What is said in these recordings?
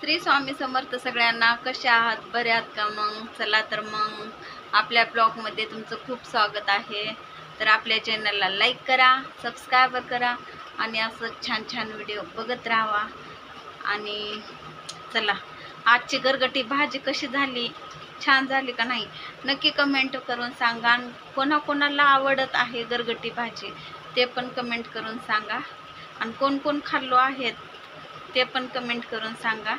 श्री स्वामी समर्थ सगळ्यांना कशा आहात? बरे आहात का मग? चला तर मग आपल्या ब्लॉगमध्ये तुमचं खूप स्वागत आहे. तर आपल्या चॅनलला लाईक करा सबस्क्रायबर करा आणि असं छान छान व्हिडिओ बघत राहावा आणि चला आजची गरगटी भाजी कशी झाली? छान झाली का नाही? नक्की कमेंट करून सांगा. आणि कोणाकोणाला आवडत आहे गरगटी भाजी ते पण कमेंट करून सांगा. आणि कोण कोण खाल्लो आहेत? ते पण कमेंट करून सांगा.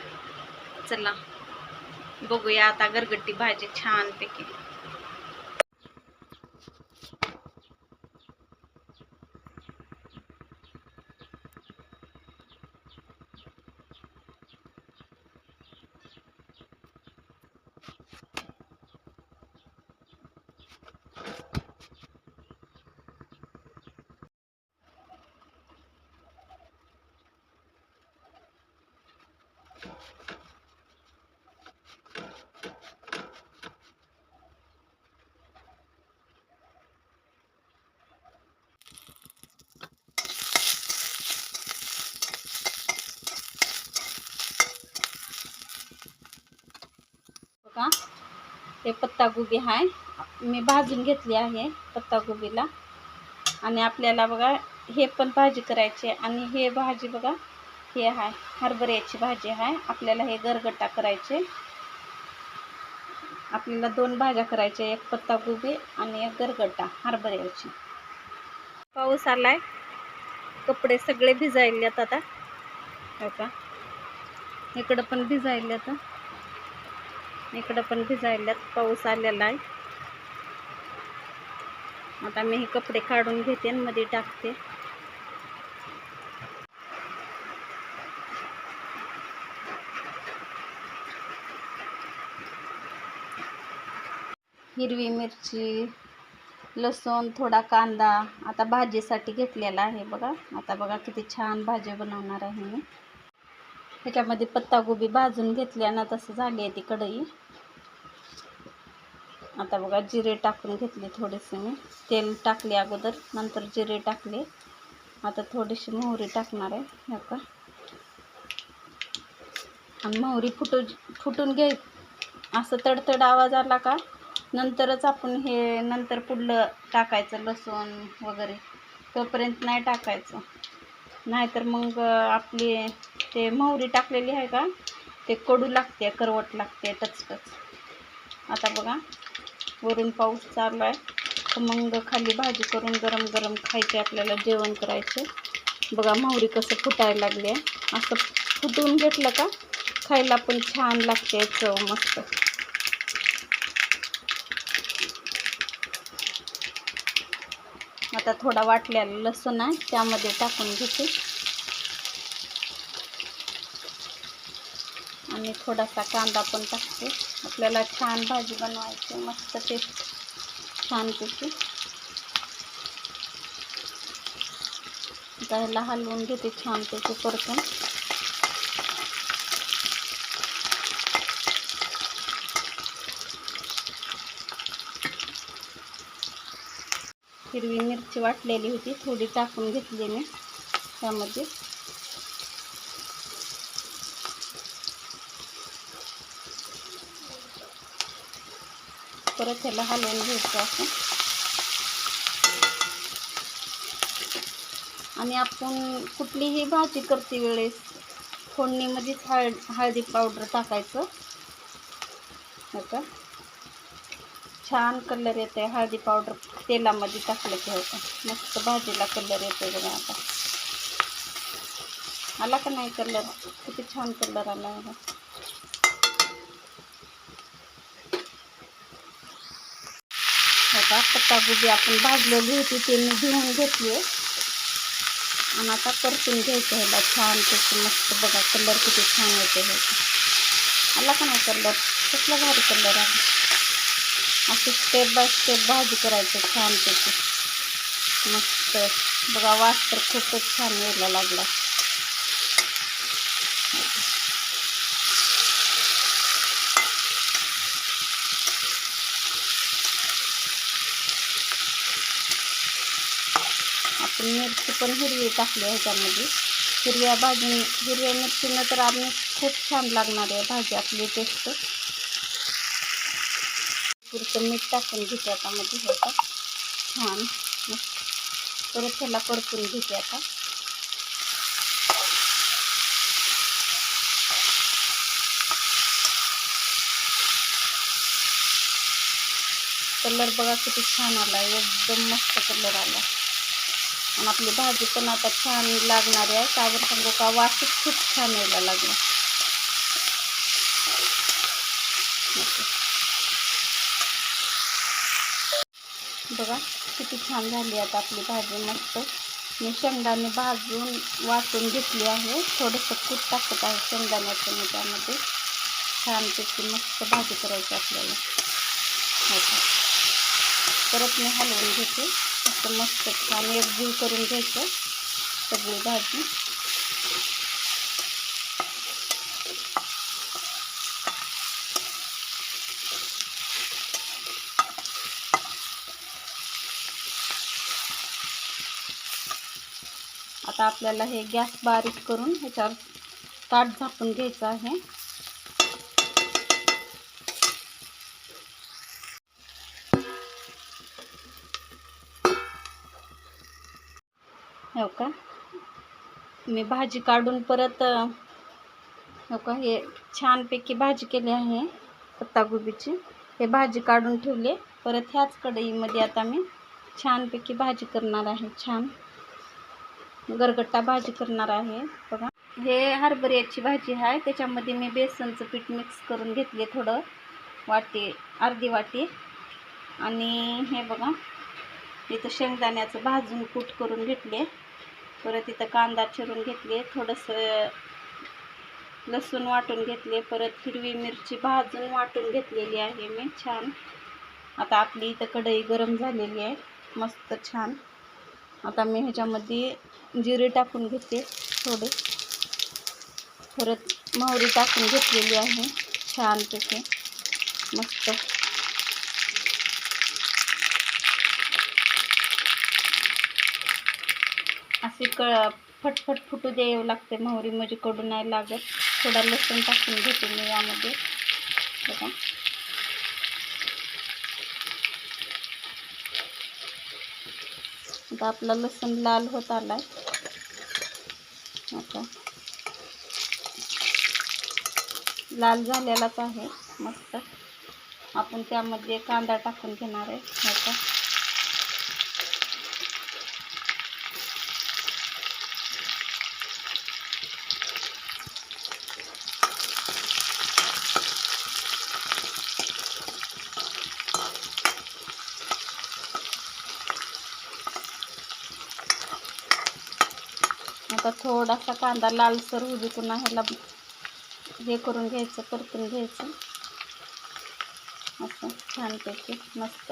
चला बघूया आता गरगट्टी भाजी छानपैकी. का? हे पत्तागोबी आहे मी भाजून घेतली आहे पत्तागोबीला आणि आपल्याला बघा हे पण भाजी करायची आहे. आणि हे भाजी बघा हे आहे हरभऱ्याची भाजी आहे आपल्याला हे गरगट्टा करायचे आपल्याला दोन भाज्या करायच्या एक पत्तागोबी आणि एक गरगट्टा हरभऱ्याची. पाऊस आलाय. कपडे सगळे भिजायलेत आता. हो का? इकडं पण भिजायलेत. इकडं पण भिजायल्यात पाऊस आलेला आहे. आता मी हे कपडे काढून घेते आणि मध्ये टाकते. हिरवी मिरची लसूण थोडा कांदा आता भाजीसाठी घेतलेला आहे बघा. आता बघा किती छान भाजी बनवणार आहे मी. ह्याच्यामध्ये पत्तागोबी भाजून घेतली आणि तसं झाली आहे ती कढई. आता बघा जिरे टाकून घेतले थोडेसे मी. तेल टाकले अगोदर नंतर जिरे टाकले. आता थोडीशी मोहरी टाकणार आहे का आणि मोहरी फुटू फुटून घे असं तडतड आवाज आला का? नंतरच आपण हे नंतर पुढलं टाकायचं लसूण वगैरे. तोपर्यंत नाही टाकायचं. नाहीतर मग आपली ते मोहरी टाकलेली आहे का ते कडू लागते करवट लागते टचकच आता बघा वरून पाऊस चालू आहे. मग खाली भाजी करून गरम गरम खायचे आपल्याला जेवण करायचे. बघा मोहरी कसं फुटायला लागली आहे. असं फुटून घेतलं का खायला पण छान लागते चव मस्त. आता थोडा वाटलेला लसूण आहे त्यामध्ये टाकून घेते. आणि थोडासा कांदा पण टाकते. आपल्याला छान भाजी बनवायची मस्त टेस्ट छान छानपैकी त्याला हलवून घेते छान छानपैकी परतून. हिरवी मिरची वाटलेली होती थोडी टाकून घेतली मी त्यामध्ये. परत त्याला हलवून घ्यायचं असं. आणि आपण कुठलीही भाजी करते वेळेस फोडणीमध्येच हळ हळदी पावडर टाकायचं. हो छान कलर येते हळदी पावडर तेलामध्ये टाकलं की होतं. मस्त भाजीला कलर येते बघा आता. आला का नाही कलर किती छान कलर आला बघा. आता पत्तागोबी आपण भाजलेली होती, ते मी धुवून घेतली. आणि आता परतून घ्यायचं छान मस्त बघा कलर किती छान येते आला का नाही कलर कसला भारी कलर आहे. असं स्टेप बाय स्टेप भाजी करायचं छान त्याची मस्त. बघा वास तर खूपच छान यायला लागला. आपण मिरची पण हिरवी टाकली ह्याच्यामध्ये हिरव्या भाजी हिरव्या मिरचीनं तर आम्ही खूप छान लागणार आहे भाजी. आपली टेस्ट पुरतं मीठ टाकून घेते आता मध्ये ह्याचा हो छान. परत ह्याला परतून घेते आता. कलर बघा किती छान आला एकदम मस्त कलर आला आणि आपली भाजी पण आता छान लागणारी आहे. त्यावर सांगू का? वासच खूप छान यायला लागला बघा किती छान झाली आता आपली भाजी मस्त. मी शेंगदाणे भाजून वाटून घेतली आहे. थोडंसं कूट टाकत आहे शेंगदाण्याचं मी त्यामध्ये. छानपैकी मस्त भाजी करायची आपल्याला. हो का. परत मी हलवून घेते. असं मस्त छान एकजीव करून घ्यायचं सगळी भाजी. आता आपल्याला हे गॅस बारीक करून ह्याच्यावर ताट झाकून घ्यायचं आहे. हो का? मी भाजी काढून परत हो का हे छानपैकी भाजी केली आहे पत्तागोबीची हे भाजी काढून ठेवले. परत ह्याच कढईमध्ये आता मी छानपैकी भाजी करणार आहे. छान. गरगट्टा भाजी करणार आहे. बघा. हे हरभऱ्याची भाजी आहे. त्याच्यामध्ये मी बेसनचं पीठ मिक्स करून घेतले थोडं. वाटी अर्धी वाटी. आणि हे बघा. इथं शेंगदाण्याचं भाजून कूट करून घेतले. परत इथं कांदा चिरून घेतले. थोडंसं लसूण वाटून घेतले. परत हिरवी मिरची भाजून वाटून घेतलेली आहे मी. छान. आता आपली इथं कढई गरम झालेली आहे. मस्त छान. आता मी ह्याच्यामध्ये जिरे टाकून घेते थोडे. परत मोहरी टाकून घेतलेली आहे छानपैकी. मस्त. असे क फटफट फुटू द्यावं लागते मोहरी. म्हणजे कडू नाही लागत. थोडा लसूण टाकून घेते मी यामध्ये. बघा. आता आपला लसूण लाल होत आला आहे आता. लाल झालेलाच आहे मस्त. आपण त्यामध्ये कांदा टाकून घेणार आहे ह्याचा आता. थोडासा कांदा लालसर होऊ पुन्हा ह्याला हे करून घ्यायचं परतून घ्यायचं. असं छानपैकी मस्त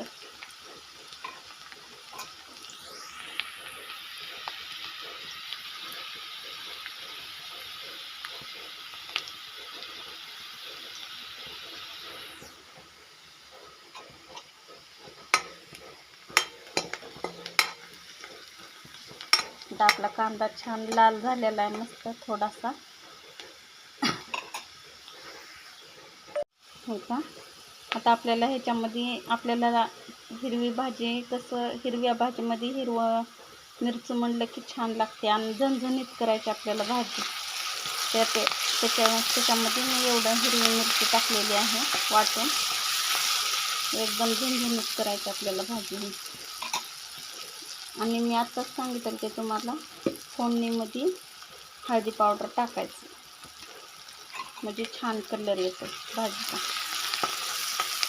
आता आपला कांदा छान लाल झालेला आहे मस्त थोडासा. हो का? आता आपल्याला ह्याच्यामध्ये आपल्याला हिरवी भाजी कसं हिरव्या भाजीमध्ये हिरवं मिरचं म्हणलं की छान लागते आणि झणझणीत करायची आपल्याला भाजी. त्या ते त्याच्या त्याच्यामध्ये मी एवढं हिरवी मिरची टाकलेली आहे वाटून. एकदम झणझणीत करायची आपल्याला भाजी. आणि मी आत्ताच सांगितलं ते तुम्हाला फोडणीमध्ये हळदी पावडर टाकायचं. म्हणजे छान कलर येतो भाजीचा.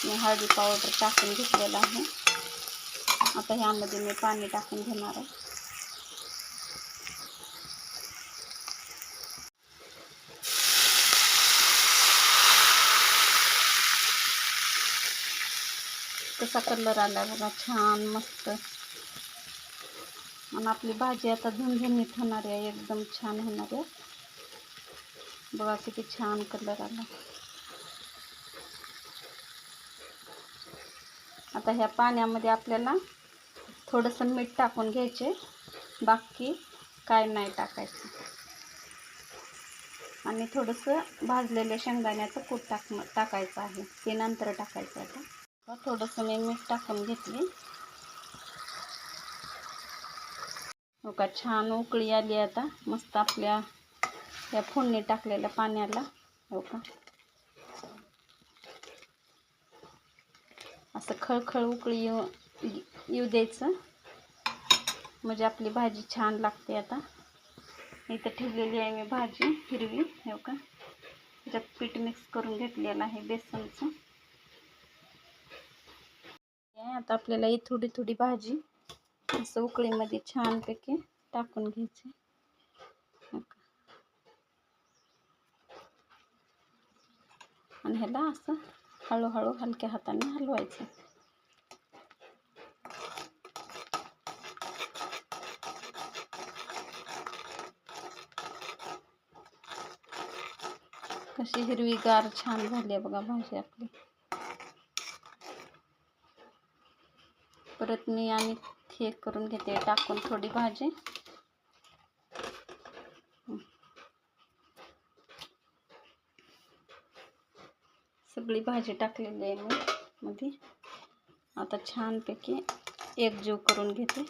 मी हळदी पावडर टाकून आहे. आता ह्यामध्ये मी कसा कलर आला बघा, छान मस्त. आणि आपली भाजी आता झणझणीत होणार आहे एकदम छान होणार आहे. बघा किती छान कलर आला. आता ह्या पाण्यामध्ये आपल्याला थोडंसं मीठ टाकून घ्यायचे. बाकी काय नाही टाकायचं. आणि थोडंसं भाजलेल्या शेंगदाण्याचं कूट टाक टाकायचं आहे. ते नंतर टाकायचं आता थोडंसं मी मीठ टाकून घेतली. हो का? छान उकळी आली आता. मस्त आपल्या या फोडणी टाकलेल्या पाण्याला. हो का? असं खळखळ उकळी येऊ येऊ द्यायचं. म्हणजे आपली भाजी छान लागते आता. इथं ठेवलेली आहे मी भाजी हिरवी. हो का? त्याच्यात पीठ मिक्स करून घेतलेलं आहे बेसनचं. आता आपल्याला ही थोडी थोडी भाजी. असं उकळीमध्ये छानपैकी टाकून का आणि ह्याला असं हळूहळू हलक्या हाताने हिरवीगार छान भाजी आपली. परत मी एक करून घेते टाकून थोडी भाजी. सगळी भाजी टाकलेली आहे मी मध्ये. आता छानपैकी एकजीव करून घेते.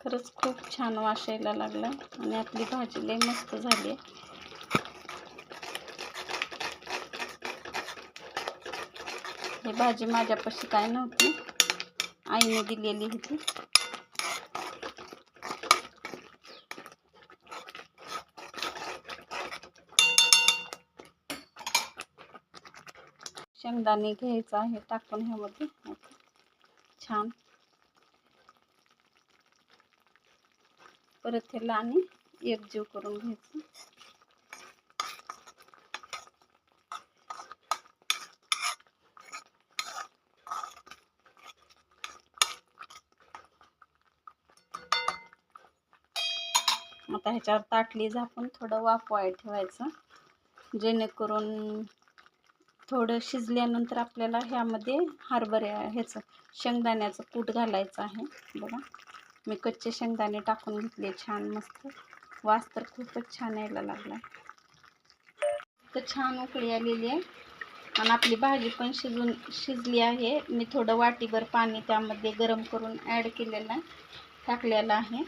खरंच खूप छान वाशायला लागला आणि आपली भाजी लई मस्त झाली आहे. ही भाजी माझ्यापाशी काय नव्हती. आईने दिलेली होती. शेंगदाणे घ्यायचं आहे टाकून ह्यामध्ये छान. परत ह्याला आणि एकजीव करून घ्यायचं. आता ह्याच्यावर ताटली झाकून थोडं वाफवाय ठेवायचं. जेणेकरून थोडं शिजल्यानंतर आपल्याला ह्यामध्ये हरभऱ्या ह्याचं शेंगदाण्याचं कूट घालायचं आहे. बघा मी कच्चे शेंगदाणे टाकून घेतले छान मस्त. वास तर खूपच छान यायला लागला. तर छान उकळी आलेली आहे. आणि आपली भाजी पण शिजून शिजली आहे. मी थोडं वाटीभर पाणी त्यामध्ये गरम करून ॲड केलेलं आहे टाकलेलं आहे.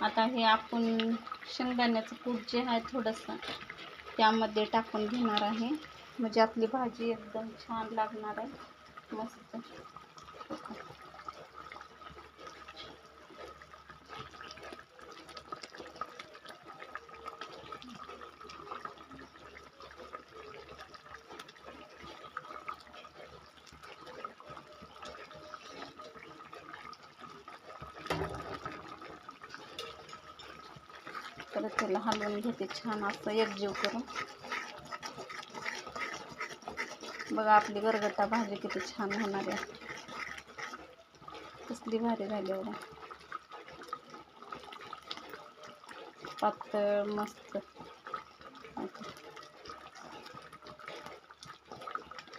आता हे आपण शेंगदाण्याचं कूट जे आहे थोडंसं त्यामध्ये टाकून घेणार आहे. म्हणजे आपली भाजी एकदम छान लागणार आहे. मस्त परत करून घेते. छान असं एकजीव करून. बघा आपली गरगटा भाजी किती छान होणार आहे. कसली भारी झाली बघा पातळ मस्त.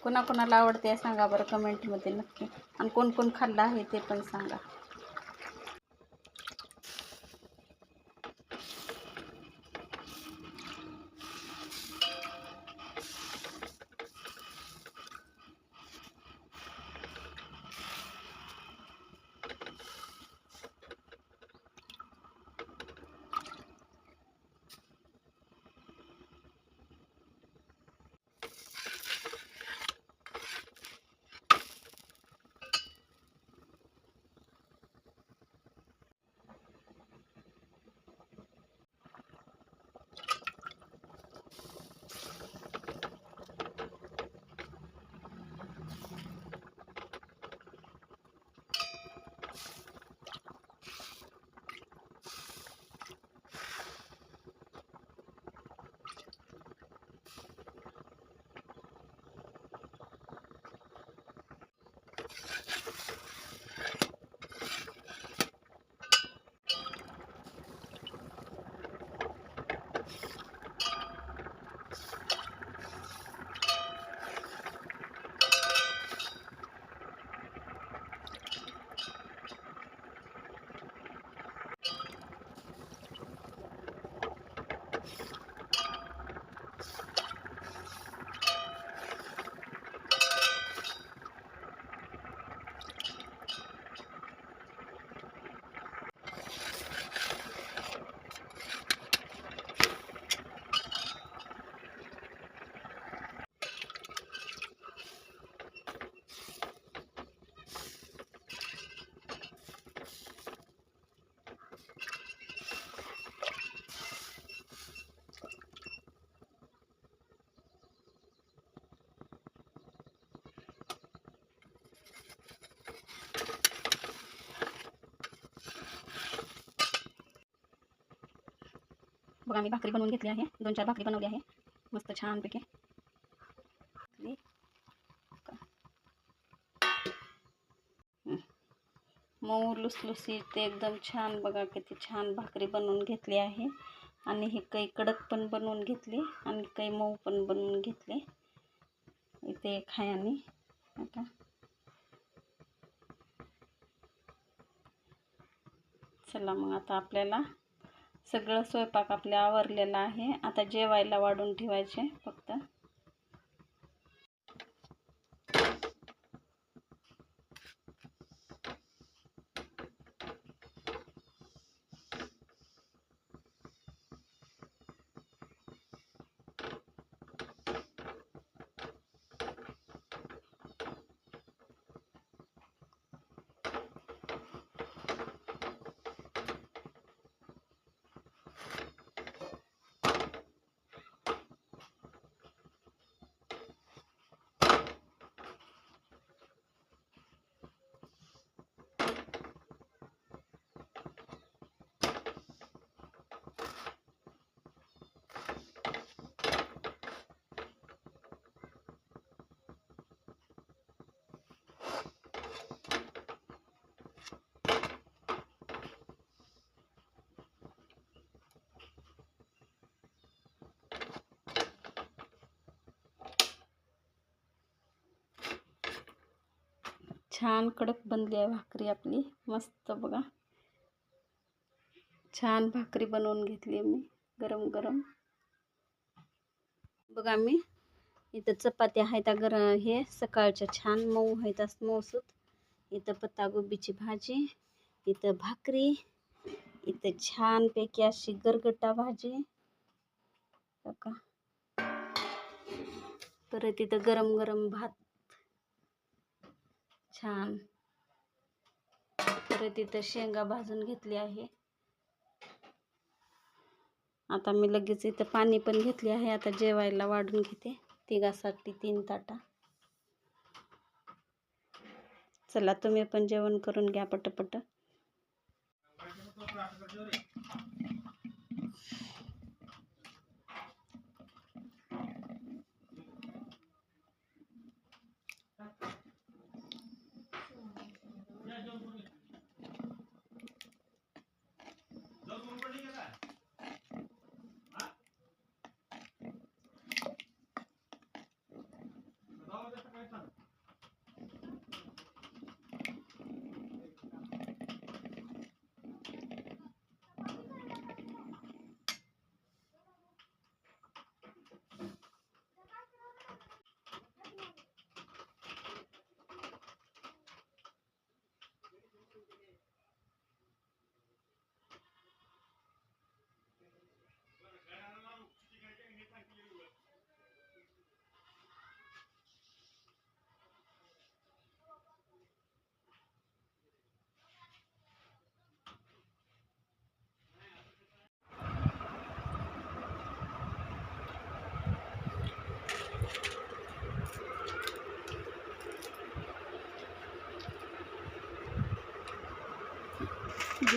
कोणाकोणाला आवडते सांगा बरं कमेंटमध्ये नक्की. आणि कोण कोण खाल्लं आहे ते पण सांगा. बघा मी भाकरी बनवून घेतली आहे. दोन चार भाकरी बनवली आहे. मस्त छानपैकी. मऊ लुसलुसी ते एकदम छान बघा किती छान भाकरी बनवून घेतली आहे. आणि हे काही कडक पण बनवून घेतली आणि काही मऊ पण बनवून घेतले. इथे खायाने आता. चला मग आता आपल्याला सगळं स्वयंपाक आपल्या आवरलेला आहे. आता जेवायला वाढून ठेवायचे. छान कडक बनली आहे भाकरी आपली. मस्त बघा. छान भाकरी बनवून घेतली मी गरम गरम. बघा मी इथं चपात्या आहेत गर हे सकाळच्या छान मऊ आहेत असं मऊसूत. इथं पत्तागोबीची भाजी इथं भाकरी इथं छानपैकी अशी गरगटा भाजी. बघा. परत इथं गरम गरम भात छान. परत इथं शेंगा भाजून घेतली आहे. आता मी लगेच इथं पाणी पण घेतली आहे. आता जेवायला वाढून घेते. तिघासाठी तीन ताटा. चला तुम्ही पण जेवण करून घ्या पटपट.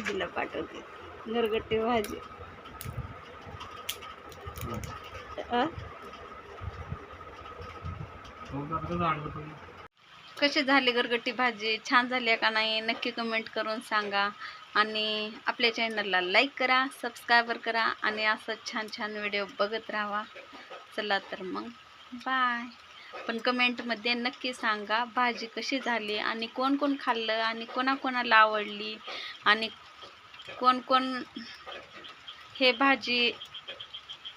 दीदीला पाठवते. गरगट्टी भाजी. कसे कशी झाली गरगट्टी भाजी? छान झाली का नाही? नक्की कमेंट करून सांगा. आणि आपल्या चॅनलला लाईक करा सबस्क्रायबर करा आणि असं छान छान व्हिडिओ बघत राहा. चला तर मग बाय पण कमेंटमध्ये नक्की सांगा भाजी कशी झाली आणि कोण कोण खाल्लं आणि कोणाकोणाला आवडली आणि कोण कोण हे भाजी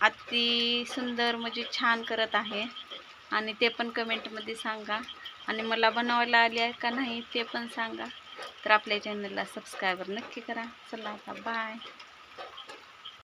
अति सुंदर म्हणजे छान करत आहे. आणि ते पण कमेंटमध्ये सांगा. आणि मला बनवायला आली आहे का नाही ते पण सांगा. तर आपल्या चॅनलला सबस्क्रायबर नक्की करा. चला आता बाय